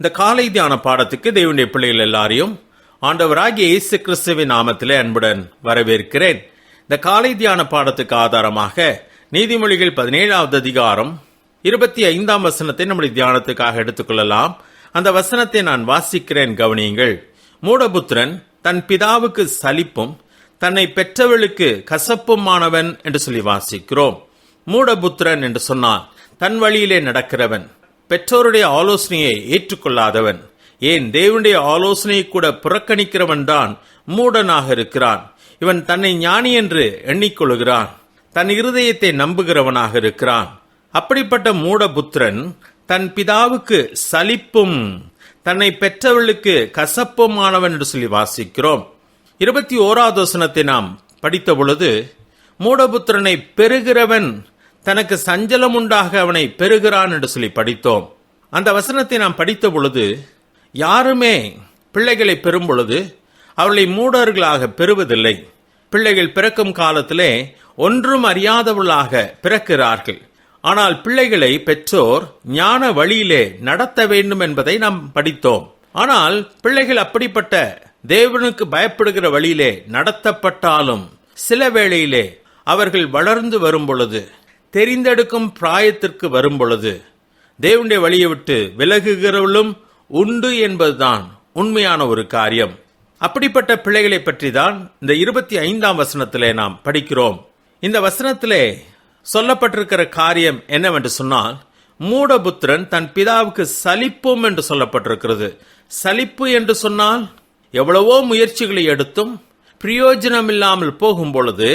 இந்த காலை தியான பாடத்துக்கு தேவனுடைய பிள்ளைகள் எல்லாரையும் ஆண்டவராகிய இயேசு கிறிஸ்துவின் நாமத்திலே அன்புடன் வரவேற்கிறேன். இந்த காலை தியான பாடத்துக்கு ஆதாரமாக நீதிமொழிகள் பதினேழாவது அதிகாரம் இருபத்தி ஐந்தாம் வசனத்தை நம்முடைய தியானத்துக்காக எடுத்துக்கொள்ளலாம். அந்த வசனத்தை நான் வாசிக்கிறேன் கவனியுங்கள். மூடபுத்திரன் தன் பிதாவுக்கு சலிப்பும் தன்னை பெற்றவளுக்கு கசப்புமானவன் என்று சொல்லி வாசிக்கிறோம். மூடபுத்திரன் என்று சொன்னால் தன் வழியிலே நடக்கிறவன். பெற்றோருடைய ஆலோசனையை ஏற்றுக்கொள்ளாதவன். ஏன் தேவனுடைய ஆலோசனையை கூட புறக்கணிக்கிறவன் தான் மூடனாக இருக்கிறான். இவன் தன்னை ஞானி என்று எண்ணிக்கொள்கிறான். தன் இருதயத்தை நம்புகிறவனாக இருக்கிறான். அப்படிப்பட்ட மூடபுத்திரன் தன் பிதாவுக்கு சலிப்பும் தன்னை பெற்றவளுக்கு கசப்புமானவன் என்று சொல்லி வாசிக்கிறோம். இருபத்தி ஓராவது வசனத்தை நாம் படித்த பொழுது மூடபுத்திரனை பெறுகிறவன் தனக்கு சஞ்சலம் உண்டாக அவனை பெறுகிறான் என்று சொல்லி படித்தோம். அந்த வசனத்தை நாம் படித்த பொழுது யாருமே பிள்ளைகளை பெறும் பொழுது அவர்களை மூடர்களாக பெறுவதில்லை. பிள்ளைகள் பிறக்கும் காலத்திலே ஒன்றும் அறியாதவர்களாக பிறக்கிறார்கள். ஆனால் பிள்ளைகளை பெற்றோர் ஞான வழியிலே நடத்த வேண்டும் என்பதை நாம் படித்தோம். ஆனால் பிள்ளைகள் அப்படிப்பட்ட தேவனுக்கு பயப்படுகிற வழியிலே நடத்தப்பட்டாலும் சில வேளையிலே அவர்கள் வளர்ந்து வரும் பொழுது தெரிந்தெடுக்கும் பிராயத்திற்கு வரும் பொழுது தேவனுடைய வழியை விட்டு விலகுகிறவளும் உண்டு என்பதுதான் உண்மையான ஒரு காரியம். அப்படிப்பட்ட பிள்ளைகளை பற்றி தான் இந்த இருபத்தி ஐந்தாம் வசனத்திலே நாம் படிக்கிறோம். இந்த வசனத்திலே சொல்லப்பட்டிருக்கிற காரியம் என்னவென்று சொன்னால் மூடபுத்திரன் தன் பிதாவுக்கு சலிப்பும் என்று சொல்லப்பட்டிருக்கிறது. சலிப்பு என்று சொன்னால் எவ்வளவோ முயற்சிகளை எடுத்தும் பிரயோஜனம் இல்லாமல் போகும் பொழுது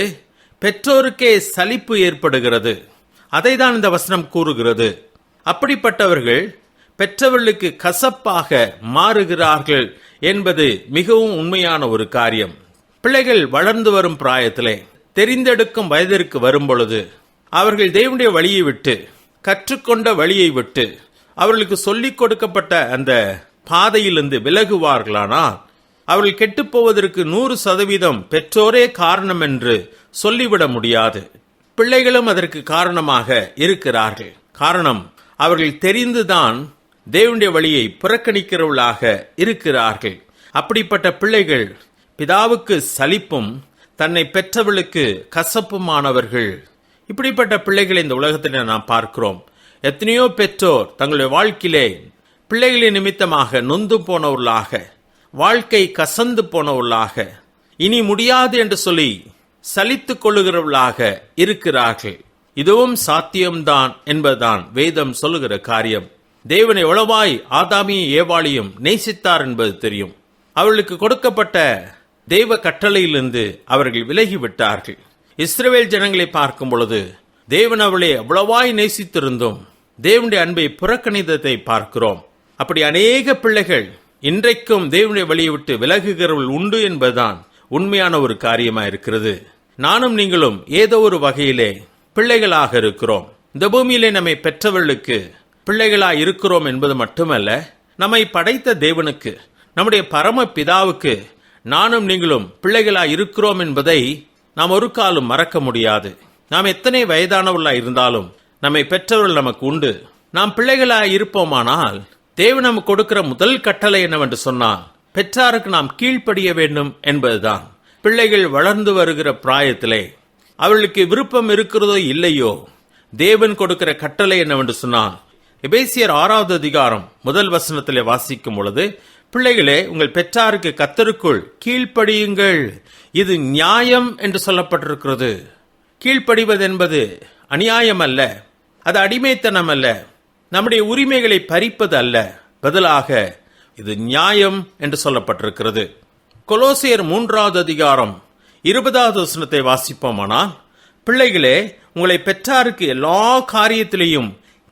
பெற்றோருக்கே சலிப்பு ஏற்படுகிறது. அதை தான் இந்த வசனம் கூறுகிறது. அப்படிப்பட்டவர்கள் பெற்றவர்களுக்கு கசப்பாக மாறுகிறார்கள் என்பது மிகவும் உண்மையான ஒரு காரியம். பிள்ளைகள் வளர்ந்து வரும் பிராயத்திலே தெரிந்தெடுக்கும் வயதிற்கு வரும் பொழுது அவர்கள் தேவனுடைய வழியை விட்டு கற்றுக்கொண்ட வழியை விட்டு அவர்களுக்கு சொல்லிக் கொடுக்கப்பட்ட அந்த பாதையிலிருந்து விலகுவார்களானால் அவர்கள் கெட்டுப்போவதற்கு நூறு சதவீதம் பெற்றோரே காரணம் என்று சொல்லிவிட முடியாது. பிள்ளைகளும் அதற்கு காரணமாக இருக்கிறார்கள். காரணம் அவர்கள் தெரிந்துதான் தேவனுடைய வழியை புறக்கணிக்கிறவர்களாக இருக்கிறார்கள். அப்படிப்பட்ட பிள்ளைகள் பிதாவுக்கு சலிப்பும் தன்னை பெற்றவளுக்கு கசப்புமானவர்கள். இப்படிப்பட்ட பிள்ளைகளை இந்த உலகத்தில் நாம் பார்க்கிறோம். எத்தனையோ பெற்றோர் தங்களுடைய வாழ்க்கையிலே பிள்ளைகளின் நிமித்தமாக நொந்து போனவர்களாக வாழ்க்கை கசந்து போனவர்களாக இனி முடியாது என்று சொல்லி சலித்துக் கொள்ளுகிறவர்களாக இருக்கிறார்கள். இதுவும் சாத்தியம்தான் என்பதுதான் வேதம் சொல்லுகிற காரியம். தேவன் எவ்வளவாய் ஆதாமியும் ஏவாளியும் நேசித்தார் என்பது தெரியும். அவர்களுக்கு கொடுக்கப்பட்ட தெய்வ கட்டளையிலிருந்து அவர்கள் விலகிவிட்டார்கள். இஸ்ரேல் ஜனங்களை பார்க்கும் பொழுது தேவன் அவளை அவ்வளவாய் நேசித்திருந்தும் தேவனுடைய அன்பை புறக்கணிதத்தை பார்க்கிறோம். அப்படி அநேக பிள்ளைகள் இன்றைக்கும் தேவனுடைய வழியை விட்டு விலகுகிறவள் உண்டு என்பதுதான் உண்மையான ஒரு காரியமாக இருக்கிறது. நானும் நீங்களும் ஏதோ ஒரு வகையிலே பிள்ளைகளாக இருக்கிறோம். இந்த பூமியிலே நம்மை பெற்றவர்களுக்கு பிள்ளைகளாக இருக்கிறோம் என்பது மட்டுமல்ல நம்மை படைத்த தேவனுக்கு நம்முடைய பரம பிதாவுக்கு நானும் நீங்களும் பிள்ளைகளாக இருக்கிறோம் என்பதை நாம் ஒரு காலம் மறக்க முடியாது. நாம் எத்தனை வயதானவர்களா இருந்தாலும் நம்மை பெற்றவர்கள் நமக்கு உண்டு. நாம் பிள்ளைகளாக இருப்போமானால் தேவன் நமக்கு கொடுக்கிற முதல் கட்டளை என்னவென்று சொன்னால் பெற்றாருக்கு நாம் கீழ்ப்படிய வேண்டும் என்பதுதான். பிள்ளைகள் வளர்ந்து வருகிற பிராயத்திலே அவர்களுக்கு விருப்பம் இருக்கிறதோ இல்லையோ தேவன் கொடுக்கிற கட்டளை என்னவென்று சொன்னால் எபேசியர் ஆறாவது அதிகாரம் முதல் வசனத்திலே வாசிக்கும் பொழுது பிள்ளைகளே உங்கள் பெற்றாருக்கு கத்தருக்குள் கீழ்ப்படியுங்கள். இது நியாயம் என்று சொல்லப்பட்டிருக்கிறது. கீழ்ப்படிவது என்பது அநியாயம் அல்ல அது அடிமைத்தனம் அல்ல நம்முடைய உரிமைகளை பறிப்பது அல்ல பதிலாக இது நியாயம் என்று சொல்லப்பட்டிருக்கிறது. கொலோசியர் மூன்றாவது அதிகாரம் இருபதாவது வசனத்தை வாசிப்போமானால் பிள்ளைகளே உங்களை பெற்றாருக்கு எல்லா காரியத்திலையும்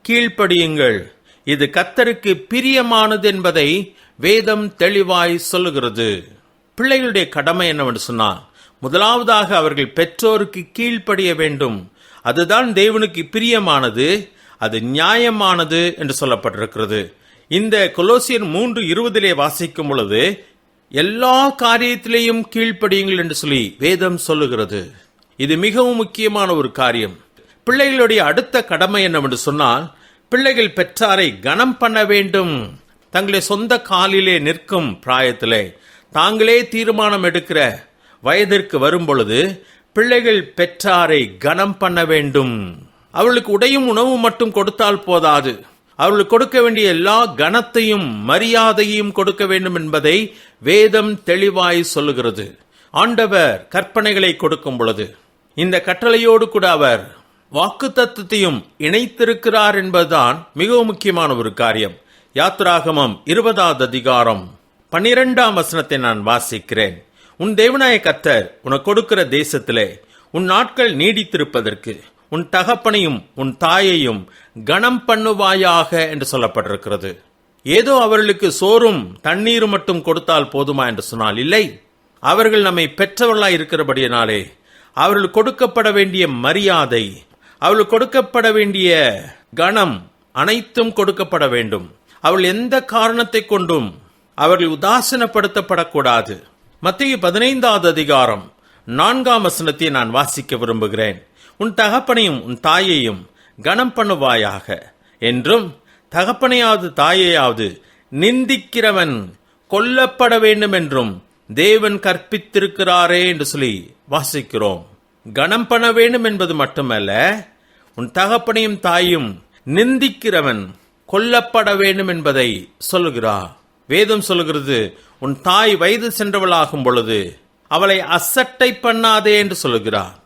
கீழ்ப்படியுங்கள். இது கத்தருக்கு பிரியமானது என்பதை வேதம் தெளிவாய் சொல்லுகிறது. பிள்ளைகளுடைய கடமை என்னவென்று சொன்னால் முதலாவதாக அவர்கள் பெற்றோருக்கு கீழ்ப்படிய வேண்டும். அதுதான் தேவனுக்கு பிரியமானது அது நியாயமானது என்று சொல்லப்பட்டிருக்கிறது. இந்த கொலோசியர் மூன்று இருபதிலே வாசிக்கும் பொழுது எல்லா காரியத்திலேயும் கீழ்ப்படியுங்கள் என்று சொல்லி வேதம் சொல்லுகிறது. இது மிகவும் முக்கியமான ஒரு காரியம். பிள்ளைகளுடைய அடுத்த கடமை என்னவென்று சொன்னால் பிள்ளைகள் பெற்றாரை கனம் பண்ண வேண்டும். தங்களை சொந்த காலிலே நிற்கும் பிராயத்திலே தாங்களே தீர்மானம் எடுக்கிற வயதிற்கு வரும் பொழுது பிள்ளைகள் பெற்றாரை கனம் பண்ண வேண்டும். அவர்களுக்கு உடையும் உணவும் மட்டும் கொடுத்தால் போதாது. அவர்களுக்கு கொடுக்க வேண்டிய எல்லா கனத்தையும் மரியாதையும் கொடுக்க வேண்டும் என்பதை வேதம் தெளிவாய் சொல்லுகிறது. ஆண்டவர் கற்பனைகளை கொடுக்கும் பொழுது இந்த கட்டளையோடு கூட அவர் வாக்கு தத்துவத்தையும் இணைத்திருக்கிறார் என்பதுதான் மிகவும் முக்கியமான ஒரு காரியம். யாத்ராகமம் இருபதாவது அதிகாரம் பன்னிரெண்டாம் வசனத்தை நான் வாசிக்கிறேன். உன் தேவநாய கத்தர் உனக்கு கொடுக்கிற தேசத்திலே உன் நாட்கள் நீடித்திருப்பதற்கு உன் தகப்பனையும் உன் தாயையும் கணம் பண்ணுவாயாக என்று சொல்லப்பட்டிருக்கிறது. ஏதோ அவர்களுக்கு சோறும் தண்ணீரும் மட்டும் கொடுத்தால் போதுமா என்று சொன்னால் இல்லை. அவர்கள் நம்மை பெற்றவர்களாய் இருக்கிறபடியினாலே அவர்கள் கொடுக்கப்பட வேண்டிய மரியாதை அவர்கள் கொடுக்கப்பட வேண்டிய கணம் அனைத்தும் கொடுக்கப்பட வேண்டும். அவள் எந்த காரணத்தை கொண்டும் அவர்கள் உதாசனப்படுத்தப்படக்கூடாது. மத்திய பதினைந்தாவது அதிகாரம் நான்காம் வசனத்தை நான் வாசிக்க விரும்புகிறேன். உன் தகப்பனையும் உன் தாயையும் கனம் பண்ணுவாயாக. என்றும் தகப்பனையாவது தாயையாவது நிந்திக்கிறவன் கொல்லப்பட வேண்டும் என்றும் தேவன் கற்பித்திருக்கிறாரே என்று சொல்லி வாசிக்கிறோம். கனம் பண்ண வேண்டும் என்பது மட்டுமல்ல உன் தகப்பனையும் தாயும் நிந்திக்கிறவன் கொல்லப்பட வேண்டும் என்பதை சொல்கிறார் வேதம் சொல்லுகிறது உன் தாய் வயது சென்றவளாகும் பொழுது அவளை அசட்டை பண்ணாதே என்று சொல்கிறார்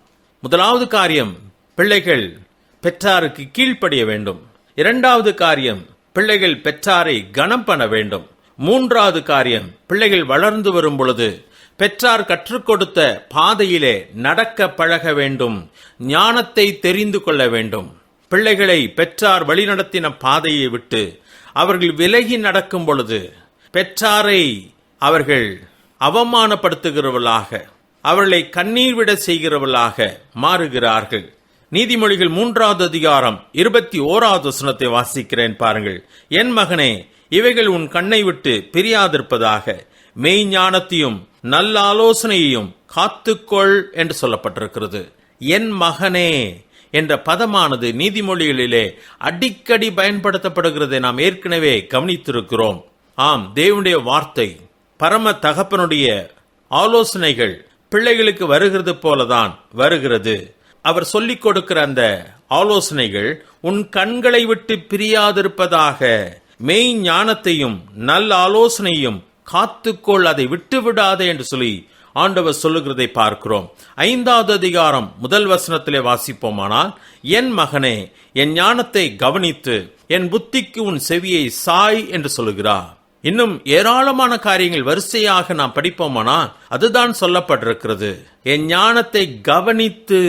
முதலாவது காரியம் பிள்ளைகள் பெற்றாருக்கு கீழ்ப்படிய வேண்டும். இரண்டாவது காரியம் பிள்ளைகள் பெற்றாரை கனம் பண்ண வேண்டும். மூன்றாவது காரியம் பிள்ளைகள் வளர்ந்து வரும் பொழுது பெற்றார் கற்றுக் கொடுத்த பாதையிலே நடக்க பழக வேண்டும். ஞானத்தை தெரிந்து கொள்ள வேண்டும். பிள்ளைகளை பெற்றார் வழிநடத்தின பாதையை விட்டு அவர்கள் விலகி நடக்கும் பொழுது பெற்றாரை அவர்கள் அவமானப்படுத்துகிறவர்களாக அவர்களை கண்ணீர் விட செய்கிறவர்களாக மாறுகிறார்கள். நீதிமொழிகள் மூன்றாவது அதிகாரம் இருபத்தி ஓராவது வசனத்தை வாசிக்கிறேன் பாருங்கள். என் மகனே இவைகள் உன் கண்ணை விட்டு பிரியாதிருப்பதாக மெய்ஞானத்தையும் நல்ல ஆலோசனையையும் காத்துக்கொள் என்று சொல்லப்பட்டிருக்கிறது. என் மகனே என்ற பதமானது நீதிமொழிகளிலே அடிக்கடி பயன்படுத்தப்படுகிறதை நாம் ஏற்கனவே கவனித்திருக்கிறோம். ஆம் தேவனுடைய வார்த்தை பரம தகப்பனுடைய ஆலோசனைகள் பிள்ளைகளுக்கு வருகிறது போலதான் வருகிறது. அவர் சொல்லிக் கொடுக்கிற அந்த ஆலோசனைகள் உன் கண்களை விட்டு பிரியாதிருப்பதாக மெய் ஞானத்தையும் நல்ல ஆலோசனையும் காத்துக்கொள் அதை விட்டு விடாதே என்று சொல்லி ஆண்டவர் சொல்லுகிறதை பார்க்கிறோம். ஐந்தாவது அதிகாரம் முதல் வசனத்திலே வாசிப்போமானால் என் மகனே என் ஞானத்தை கவனித்து என் புத்திக்கு உன் செவியை சாய் என்று சொல்லுகிறார். இன்னும் ஏராளமான காரியங்கள் வரிசையாக நாம் படிப்போமானால் அதுதான் சொல்லப்பட்டிருக்கிறது. என் ஞானத்தை கவனித்து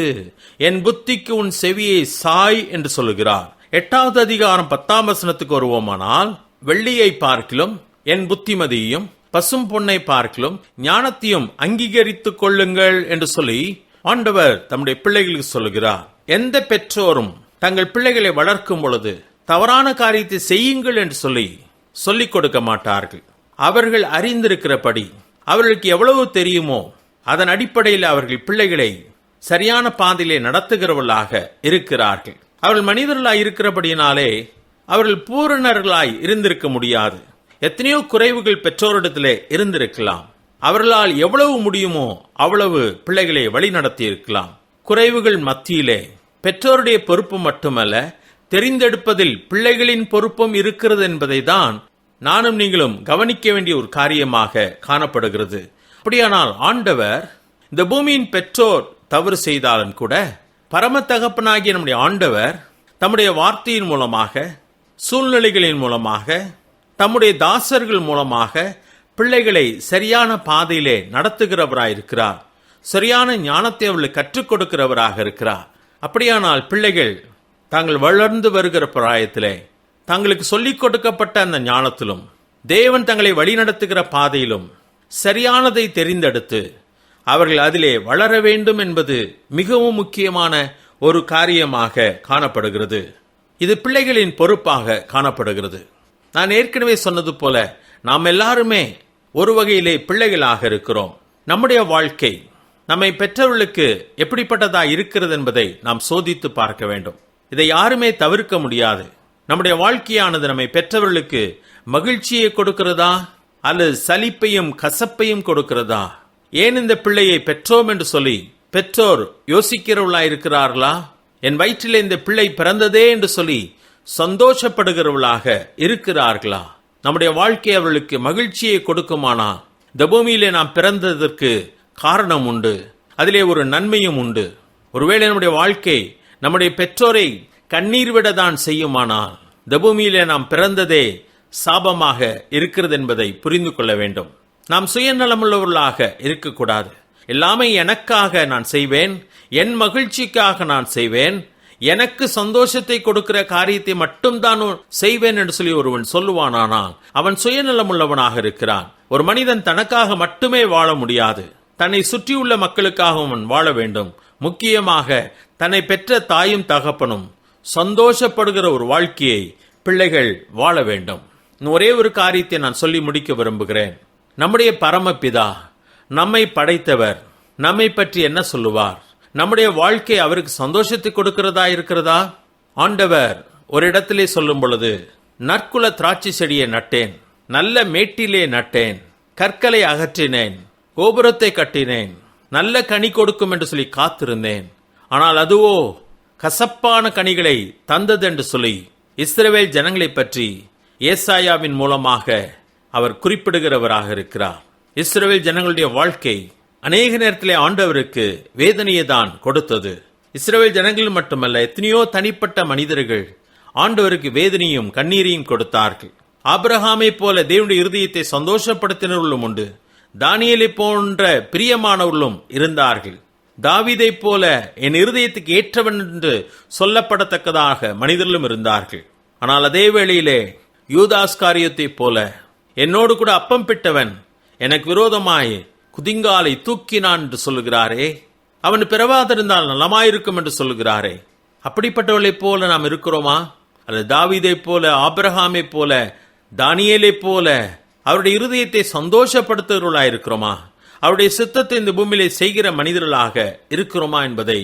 என் புத்திக்கு உன் செவியை சாய் என்று சொல்லுகிறார். எட்டாவது அதிகாரம் பத்தாம் வசனத்துக்கு வருவோமானால் வெள்ளியை பார்க்கிலும் என் புத்திமதியையும் பசும் பொன்னை பார்க்கிலும் ஞானத்தையும் அங்கீகரித்துக் கொள்ளுங்கள் என்று சொல்லி ஆண்டவர் தம்முடைய பிள்ளைகளுக்கு சொல்லுகிறார். எந்த பெற்றோரும் தங்கள் பிள்ளைகளை வளர்க்கும் பொழுது தவறான காரியத்தை செய்யுங்கள் என்று சொல்லி சொல்லிக் கொடுக்க மாட்டார்கள். அவர்கள் அறிந்திருக்கிறபடி அவர்களுக்கு எவ்வளவு தெரியுமோ அதன் அடிப்படையில் அவர்கள் பிள்ளைகளை சரியான பாதையிலே நடத்துகிறவர்களாக இருக்கிறார்கள். அவர்கள் மனிதர்களாய் இருக்கிறபடியினாலே அவர்கள் பூரணர்களாய் இருந்திருக்க முடியாது. எத்தனையோ குறைவுகள் பெற்றோரிடத்திலே இருந்திருக்கலாம். அவர்களால் எவ்வளவு முடியுமோ அவ்வளவு பிள்ளைகளை வழி நடத்தி இருக்கலாம் குறைவுகள் மத்தியிலே பெற்றோருடைய பொறுப்பு மட்டுமல்ல தெரிந்தெடுப்பதில் பிள்ளைகளின் பொறுப்பும் இருக்கிறது என்பதை தான் நானும் நீங்களும் கவனிக்க வேண்டிய ஒரு காரியமாக காணப்படுகிறது. அப்படியானால் ஆண்டவர் இந்த பூமியின் பெற்றோர் தவறு செய்தாலும் கூட பரம தகப்பனாகிய நம்முடைய ஆண்டவர் தம்முடைய வார்த்தையின் மூலமாக சூழ்நிலைகளின் மூலமாக தம்முடைய தாசர்கள் மூலமாக பிள்ளைகளை சரியான பாதையிலே நடத்துகிறவராயிருக்கிறார். சரியான ஞானத்தை அவர்களுக்கு கற்றுக் கொடுக்கிறவராக இருக்கிறார். அப்படியானால் பிள்ளைகள் தாங்கள் வளர்ந்து வருகிற பிராயத்திலே தங்களுக்கு சொல்லிக் கொடுக்கப்பட்ட அந்த ஞானத்திலும் தேவன் தங்களை வழிநடத்துகிற பாதையிலும் சரியானதை தெரிந்தெடுத்து அவர்கள் அதிலே வளர வேண்டும் என்பது மிகவும் முக்கியமான ஒரு காரியமாக காணப்படுகிறது. இது பிள்ளைகளின் பொறுப்பாக காணப்படுகிறது. நான் ஏற்கனவே சொன்னது போல நாம் எல்லாருமே ஒரு வகையிலே பிள்ளைகளாக இருக்கிறோம். நம்முடைய வாழ்க்கை நம்மை பெற்றவர்களுக்கு எப்படிப்பட்டதாக இருக்கிறது என்பதை நாம் சோதித்து பார்க்க வேண்டும். இதை யாருமே தவிர்க்க முடியாது. நம்முடைய வாழ்க்கையானது நம்மை பெற்றவர்களுக்கு மகிழ்ச்சியை கொடுக்கிறதா? அல்லது சலிப்பையும் கசப்பையும் கொடுக்கிறதா? ஏன் இந்த பிள்ளையை பெற்றோம் என்று சொல்லி பெற்றோர் யோசிக்கிறவர்களா இருக்கிறார்களா என் வயிற்றில் இந்த பிள்ளை பிறந்ததே என்று சொல்லி சந்தோஷப்படுகிறவர்களாக இருக்கிறார்களா? நம்முடைய வாழ்க்கை அவர்களுக்கு மகிழ்ச்சியை கொடுக்குமானா? இந்த பூமியிலே நாம் பிறந்ததற்கு காரணம் உண்டு. அதிலே ஒரு நன்மையும் உண்டு. ஒருவேளை நம்முடைய வாழ்க்கை நம்முடைய பெற்றோரை கண்ணீர் விட தான் செய்யுமானால் இந்த பூமியிலே நாம் பிறந்ததே சாபமாக இருக்கிறது என்பதை புரிந்து கொள்ள வேண்டும். நாம் சுயநலமுள்ளவர்களாக இருக்கக்கூடாது. எல்லாமே எனக்காக நான் செய்வேன் என் மகிழ்ச்சிக்காக நான் செய்வேன் எனக்கு சந்தோஷத்தை கொடுக்கிற காரியத்தை மட்டும்தான் செய்வேன் என்று சொல்லி ஒருவன் சொல்லுவானானால் அவன் சுயநலம் உள்ளவனாக இருக்கிறான். ஒரு மனிதன் தனக்காக மட்டுமே வாழ முடியாது. தன்னை சுற்றியுள்ள மக்களுக்காக அவன் வாழ வேண்டும். முக்கியமாக தன்னை பெற்ற தாயும் தகப்பனும் சந்தோஷப்படுகிற ஒரு வாழ்க்கையை பிள்ளைகள் வாழ வேண்டும். ஒரே ஒரு காரியத்தை நான் சொல்லி முடிக்க விரும்புகிறேன். நம்முடைய பரமபிதா நம்மை படைத்தவர் நம்மை பற்றி என்ன சொல்லுவார்? நம்முடைய வாழ்க்கை அவருக்கு சந்தோஷத்தை கொடுக்கிறதா இருக்கிறதா? ஆண்டவர் ஒரு இடத்திலே சொல்லும் பொழுது நற்குல திராட்சை செடியை நட்டேன் நல்ல மேட்டிலே நட்டேன் கற்களை அகற்றினேன் கோபுரத்தை கட்டினேன் நல்ல கனி கொடுக்கும் என்று சொல்லி காத்திருந்தேன். ஆனால் அதுவோ கசப்பான கனிகளை தந்ததென்று சொல்லி இஸ்ரேவேல் ஜனங்களை பற்றி ஏசாயாவின் மூலமாக அவர் குறிப்பிடுகிறவராக இருக்கிறார். இஸ்ரேவேல் ஜனங்களுடைய வாழ்க்கை அநேக நேரத்திலே ஆண்டவருக்கு வேதனையை தான் கொடுத்தது. இஸ்ரேல் ஜனங்கள் மட்டுமல்ல எத்தனையோ தனிப்பட்ட மனிதர்கள் ஆண்டவருக்கு வேதனையும் கண்ணீரையும் கொடுத்தார்கள். ஆபிரஹாமை போல தேவனுடைய இருதயத்தை சந்தோஷப்படுத்தினவர்களும் உண்டு. தானியலை போன்ற பிரியமானவர்களும் இருந்தார்கள். தாவிதை போல என் இருதயத்துக்கு ஏற்றவன் என்று சொல்லப்படத்தக்கதாக மனிதர்களும் இருந்தார்கள். ஆனால் அதே வேளையிலே யூதாஸ்காரியத்தை போல என்னோடு கூட அப்பம் பிட்டவன் எனக்கு விரோதமாய் குதிங்காலை தூக்கினான் என்று சொல்லுகிறாரே. அவன் பிறவாதிருந்தால் நலமாயிருக்கும் என்று சொல்லுகிறாரே. அப்படிப்பட்டவளைப் போல நாம் இருக்கிறோமா? அல்லது தாவீதைப் போல ஆபிரகாமைப் போல தானியேலைப் போல அவருடைய இருதயத்தை சந்தோஷப்படுத்துகிறவர்களாக இருக்கிறோமா அவருடைய சித்தத்தை இந்த பூமியிலே செய்கிற மனிதர்களாக இருக்கிறோமா என்பதை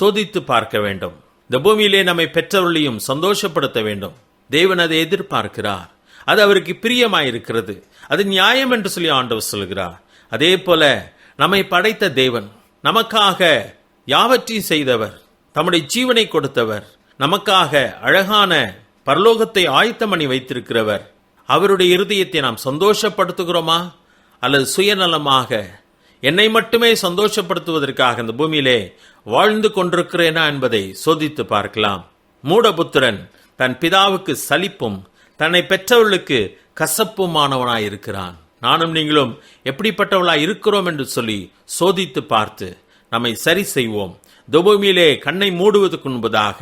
சோதித்து பார்க்க வேண்டும். இந்த பூமியிலே நம்மை பெற்றவர்களையும் சந்தோஷப்படுத்த வேண்டும். தேவன் அதை எதிர்பார்க்கிறார். அது அவருக்கு பிரியமாயிருக்கிறது. அது நியாயம் என்று சொல்லி ஆண்டவர் சொல்கிறார். அதே போல நம்மை படைத்த தேவன் நமக்காக யாவற்றையும் செய்தவர் தம்முடைய ஜீவனை கொடுத்தவர் நமக்காக அழகான பரலோகத்தை ஆயத்தம் பண்ணி வைத்திருக்கிறவர். அவருடைய இருதயத்தை நாம் சந்தோஷப்படுத்துகிறோமா? அல்லது சுயநலமாக என்னை மட்டுமே சந்தோஷப்படுத்துவதற்காக இந்த பூமியிலே வாழ்ந்து கொண்டிருக்கிறேனா என்பதை சோதித்து பார்க்கலாம். மூடபுத்திரன் தன் பிதாவுக்கு சலிப்பும் தன்னை பெற்றவர்களுக்கு கசப்புமானவனாயிருக்கிறான். நானும் நீங்களும் எப்படிப்பட்டவளாய் இருக்கிறோம் என்று சொல்லி சோதித்து பார்த்து நம்மை சரி செய்வோம். இந்த பூமியிலே கண்ணை மூடுவதற்கு முன்பதாக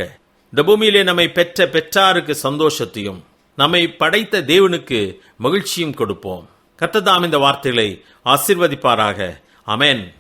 இந்த பூமியிலே நம்மை பெற்ற பெற்றாருக்கு சந்தோஷத்தையும் நம்மை படைத்த தேவனுக்கு மகிழ்ச்சியும் கொடுப்போம். கத்ததாம் இந்த வார்த்தைகளை ஆசிர்வதிப்பாராக. Amén.